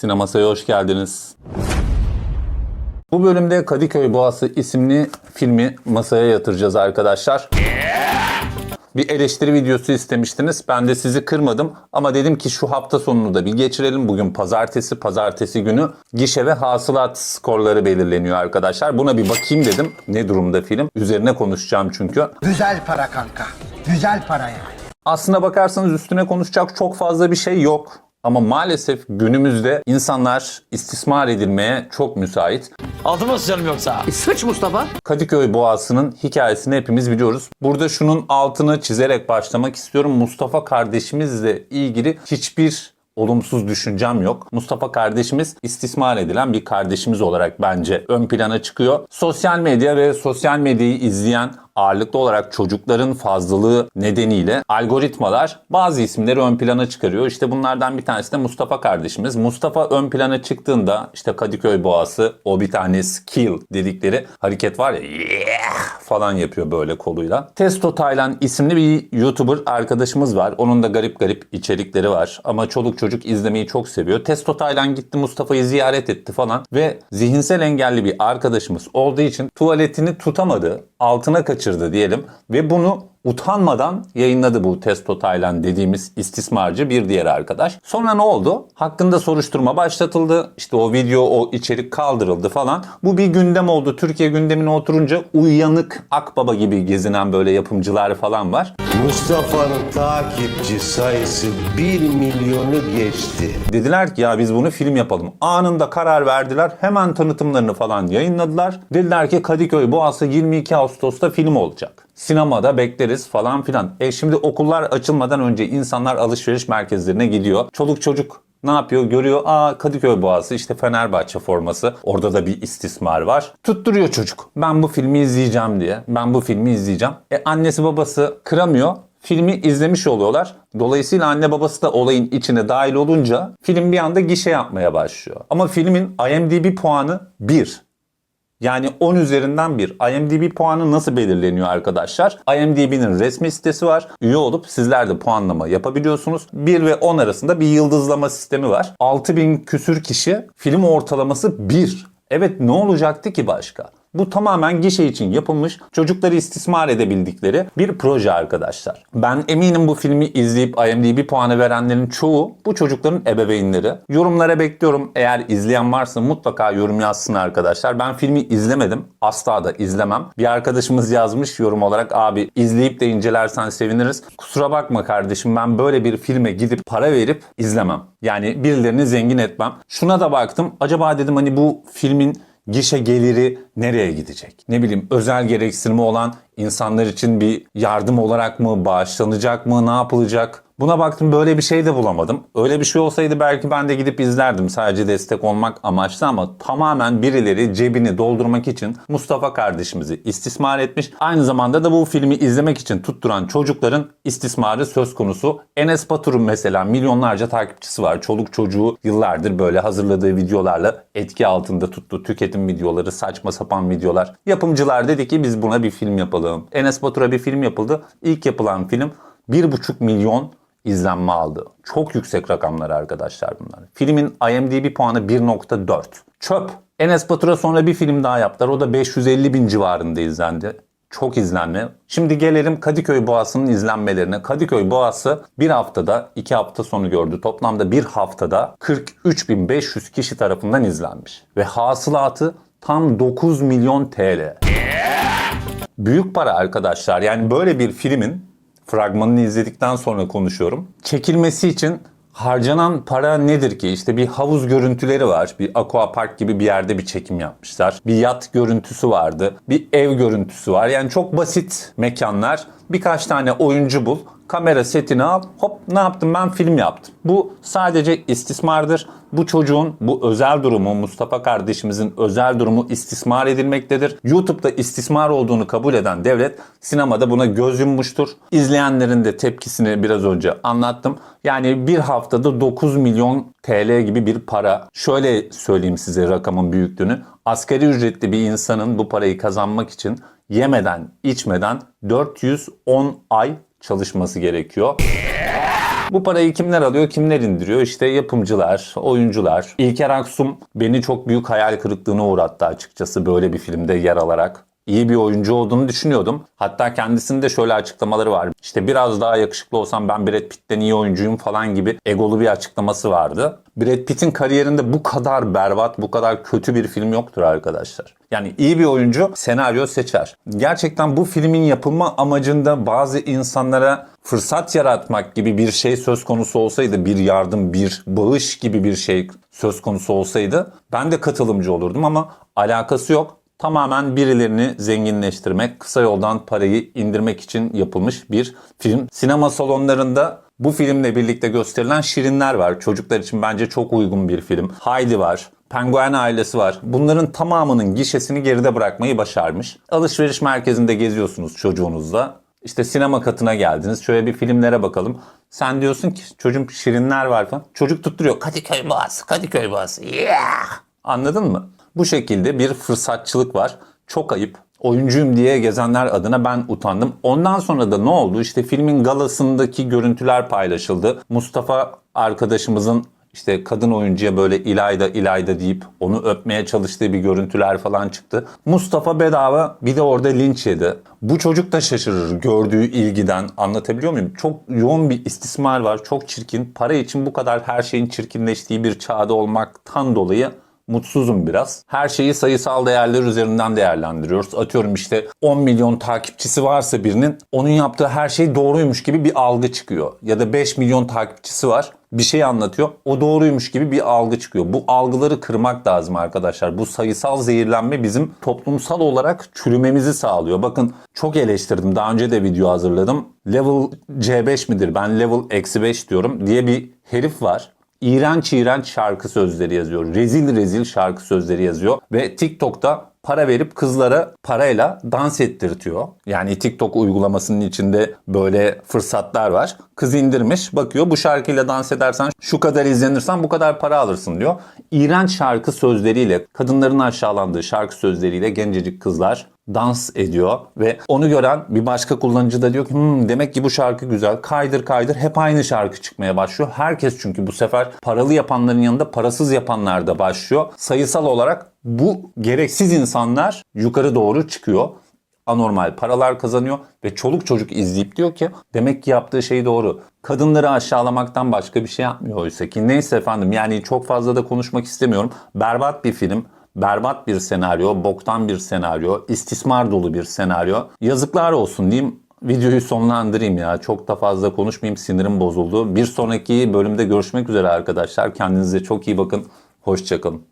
Sinemasa'ya hoş geldiniz. Bu bölümde Kadıköy Boğası isimli filmi masaya yatıracağız arkadaşlar. Bir eleştiri videosu istemiştiniz. Ben de sizi kırmadım ama dedim ki şu hafta sonunu da bir geçirelim. Bugün pazartesi, pazartesi günü gişe ve hasılat skorları belirleniyor arkadaşlar. Buna bir bakayım dedim. Ne durumda film? Üzerine konuşacağım çünkü. Güzel para kanka. Güzel para yani. Aslına bakarsanız üstüne konuşacak çok fazla bir şey yok. Ama maalesef günümüzde insanlar istismar edilmeye çok müsait. Altıma sıçarım yoksa. Sıç Mustafa. Kadıköy Boğası'nın hikayesini hepimiz biliyoruz. Burada şunun altını çizerek başlamak istiyorum. Mustafa kardeşimizle ilgili hiçbir olumsuz düşüncem yok. Mustafa kardeşimiz istismar edilen bir kardeşimiz olarak bence ön plana çıkıyor. Sosyal medya ve sosyal medyayı izleyen ağırlıklı olarak çocukların fazlalığı nedeniyle algoritmalar bazı isimleri ön plana çıkarıyor. İşte bunlardan bir tanesi de Mustafa kardeşimiz. Mustafa ön plana çıktığında işte Kadıköy Boğası o bir tane skill dedikleri hareket var ya "Yeah!" Falan yapıyor böyle koluyla. Testo Taylan isimli bir YouTuber arkadaşımız var. Onun da garip garip içerikleri var. Ama çoluk çocuk izlemeyi çok seviyor. Testo Taylan gitti Mustafa'yı ziyaret etti falan. Ve zihinsel engelli bir arkadaşımız olduğu için tuvaletini tutamadı. Altına kaçırdı diyelim. Ve bunu utanmadan yayınladı bu Testo Taylan dediğimiz istismarcı bir diğer arkadaş. Sonra ne oldu? Hakkında soruşturma başlatıldı. İşte o video, o içerik kaldırıldı falan. Bu bir gündem oldu. Türkiye gündemine oturunca uyanık akbaba gibi gezinen böyle yapımcılar falan var. Mustafa'nın takipçi sayısı 1 milyonu geçti. Dediler ki ya biz bunu film yapalım. Anında karar verdiler. Hemen tanıtımlarını falan yayınladılar. Dediler ki Kadıköy Boğazı 22 Ağustos'ta film olacak. Sinemada bekleriz falan filan. E şimdi okullar açılmadan önce insanlar alışveriş merkezlerine gidiyor. Çoluk çocuk ne yapıyor? Görüyor aa Kadıköy Boğazı işte Fenerbahçe forması. Orada da bir istismar var. Tutturuyor çocuk. Ben bu filmi izleyeceğim diye. Ben bu filmi izleyeceğim. E annesi babası kıramıyor. Filmi izlemiş oluyorlar. Dolayısıyla anne babası da olayın içine dahil olunca film bir anda gişe yapmaya başlıyor. Ama filmin IMDb puanı 1. Yani 10 üzerinden 1. IMDb puanı nasıl belirleniyor arkadaşlar? IMDb'nin resmi sitesi var. Üye olup sizler de puanlama yapabiliyorsunuz. 1 ve 10 arasında bir yıldızlama sistemi var. 6000 küsür kişi film ortalaması 1. Evet ne olacaktı ki başka? Bu tamamen gişe için yapılmış, çocukları istismar edebildikleri bir proje arkadaşlar. Ben eminim bu filmi izleyip IMDb puanı verenlerin çoğu bu çocukların ebeveynleri. Yorumlara bekliyorum. Eğer izleyen varsa mutlaka yorum yazsın arkadaşlar. Ben filmi izlemedim. Asla da izlemem. Bir arkadaşımız yazmış yorum olarak abi izleyip de incelersen seviniriz. Kusura bakma kardeşim ben böyle bir filme gidip para verip izlemem. Yani birilerini zengin etmem. Şuna da baktım. Acaba dedim hani bu filmin gişe geliri nereye gidecek? Ne bileyim özel gereksinimi olan insanlar için bir yardım olarak mı, bağışlanacak mı, ne yapılacak? Buna baktım böyle bir şey de bulamadım. Öyle bir şey olsaydı belki ben de gidip izlerdim sadece destek olmak amaçlı ama tamamen birileri cebini doldurmak için Mustafa kardeşimizi istismar etmiş. Aynı zamanda da bu filmi izlemek için tutturan çocukların istismarı söz konusu. Enes Batur'un mesela milyonlarca takipçisi var. Çoluk çocuğu yıllardır böyle hazırladığı videolarla etki altında tuttu. Tüketim videoları, saçma sapan videolar. Yapımcılar dedi ki biz buna bir film yapalım. Enes Batur'a bir film yapıldı. İlk yapılan film 1,5 milyon izlenme aldı. Çok yüksek rakamlar arkadaşlar bunlar. Filmin IMDb puanı 1.4. Çöp. Enes Batur'a sonra bir film daha yaptılar. O da 550 bin civarında izlendi. Çok izlenme. Şimdi gelelim Kadıköy Boğası'nın izlenmelerine. Kadıköy Boğası bir haftada, iki hafta sonu gördü. Toplamda bir haftada 43.500 kişi tarafından izlenmiş. Ve hasılatı tam 9 milyon TL. Büyük para arkadaşlar. Yani böyle bir filmin fragmanını izledikten sonra konuşuyorum. Çekilmesi için harcanan para nedir ki? İşte bir havuz görüntüleri var. Bir aqua park gibi bir yerde bir çekim yapmışlar. Bir yat görüntüsü vardı. Bir ev görüntüsü var. Yani çok basit mekanlar. Birkaç tane oyuncu bul. Kamera setini al. Hop ne yaptım ben film yaptım. Bu sadece istismardır. Bu çocuğun bu özel durumu Mustafa kardeşimizin özel durumu istismar edilmektedir. YouTube'da istismar olduğunu kabul eden devlet sinemada buna göz yummuştur. İzleyenlerin de tepkisini biraz önce anlattım. Yani bir haftada 9 milyon TL gibi bir para. Şöyle söyleyeyim size rakamın büyüklüğünü. Asgari ücretli bir insanın bu parayı kazanmak için yemeden, içmeden 410 ay çalışması gerekiyor. Bu parayı kimler alıyor, kimler indiriyor? İşte yapımcılar, oyuncular. İlker Aksum beni çok büyük hayal kırıklığına uğrattı açıkçası böyle bir filmde yer alarak. İyi bir oyuncu olduğunu düşünüyordum. Hatta kendisinde şöyle açıklamaları var. İşte biraz daha yakışıklı olsam ben Brad Pitt'ten iyi oyuncuyum falan gibi egolu bir açıklaması vardı. Brad Pitt'in kariyerinde bu kadar berbat, bu kadar kötü bir film yoktur arkadaşlar. Yani iyi bir oyuncu senaryo seçer. Gerçekten bu filmin yapılma amacında bazı insanlara fırsat yaratmak gibi bir şey söz konusu olsaydı, bir yardım, bir bağış gibi bir şey söz konusu olsaydı ben de katılımcı olurdum ama alakası yok. Tamamen birilerini zenginleştirmek, kısa yoldan parayı indirmek için yapılmış bir film. Sinema salonlarında bu filmle birlikte gösterilen Şirinler var. Çocuklar için bence çok uygun bir film. Haydi var. Penguen ailesi var. Bunların tamamının gişesini geride bırakmayı başarmış. Alışveriş merkezinde geziyorsunuz çocuğunuzla. İşte sinema katına geldiniz. Şöyle bir filmlere bakalım. Sen diyorsun ki çocuğum şirinler var falan. Çocuk tutturuyor. Kadıköy Boğazı, Kadıköy Boğazı. Yeah! Anladın mı? Bu şekilde bir fırsatçılık var. Çok ayıp. Oyuncuyum diye gezenler adına ben utandım. Ondan sonra da ne oldu? İşte filmin galasındaki görüntüler paylaşıldı. Mustafa arkadaşımızın işte kadın oyuncuya böyle İlayda İlayda deyip onu öpmeye çalıştığı bir görüntüler falan çıktı. Mustafa bedava bir de orada linç yedi. Bu çocuk da şaşırır gördüğü ilgiden anlatabiliyor muyum? Çok yoğun bir istismar var çok çirkin. Para için bu kadar her şeyin çirkinleştiği bir çağda olmaktan dolayı mutsuzum biraz. Her şeyi sayısal değerler üzerinden değerlendiriyoruz. Atıyorum işte 10 milyon takipçisi varsa birinin onun yaptığı her şey doğruymuş gibi bir algı çıkıyor. Ya da 5 milyon takipçisi var bir şey anlatıyor. O doğruymuş gibi bir algı çıkıyor. Bu algıları kırmak lazım arkadaşlar. Bu sayısal zehirlenme bizim toplumsal olarak çürümemizi sağlıyor. Bakın çok eleştirdim. Daha önce de video hazırladım. Level C5 midir? Ben level eksi 5 diyorum diye bir herif var iğrenç iğrenç şarkı sözleri yazıyor. Rezil rezil şarkı sözleri yazıyor. Ve TikTok'ta para verip kızlara parayla dans ettirtiyor. Yani TikTok uygulamasının içinde böyle fırsatlar var. Kız indirmiş bakıyor bu şarkıyla dans edersen şu kadar izlenirsen bu kadar para alırsın diyor. İğrenç şarkı sözleriyle kadınların aşağılandığı şarkı sözleriyle gencecik kızlar dans ediyor ve onu gören bir başka kullanıcı da diyor ki "Hmm, demek ki bu şarkı güzel kaydır kaydır hep aynı şarkı çıkmaya başlıyor. Herkes çünkü bu sefer paralı yapanların yanında parasız yapanlar da başlıyor. Sayısal olarak bu gereksiz insanlar yukarı doğru çıkıyor anormal paralar kazanıyor ve çoluk çocuk izleyip diyor ki demek ki yaptığı şey doğru. Kadınları aşağılamaktan başka bir şey yapmıyor oysa ki. Neyse efendim yani çok fazla da konuşmak istemiyorum. Berbat bir film. Berbat bir senaryo, boktan bir senaryo, istismar dolu bir senaryo. Yazıklar olsun diyeyim. Videoyu sonlandırayım ya. Çok da fazla konuşmayayım. Sinirim bozuldu. Bir sonraki bölümde görüşmek üzere arkadaşlar. Kendinize çok iyi bakın. Hoşçakalın.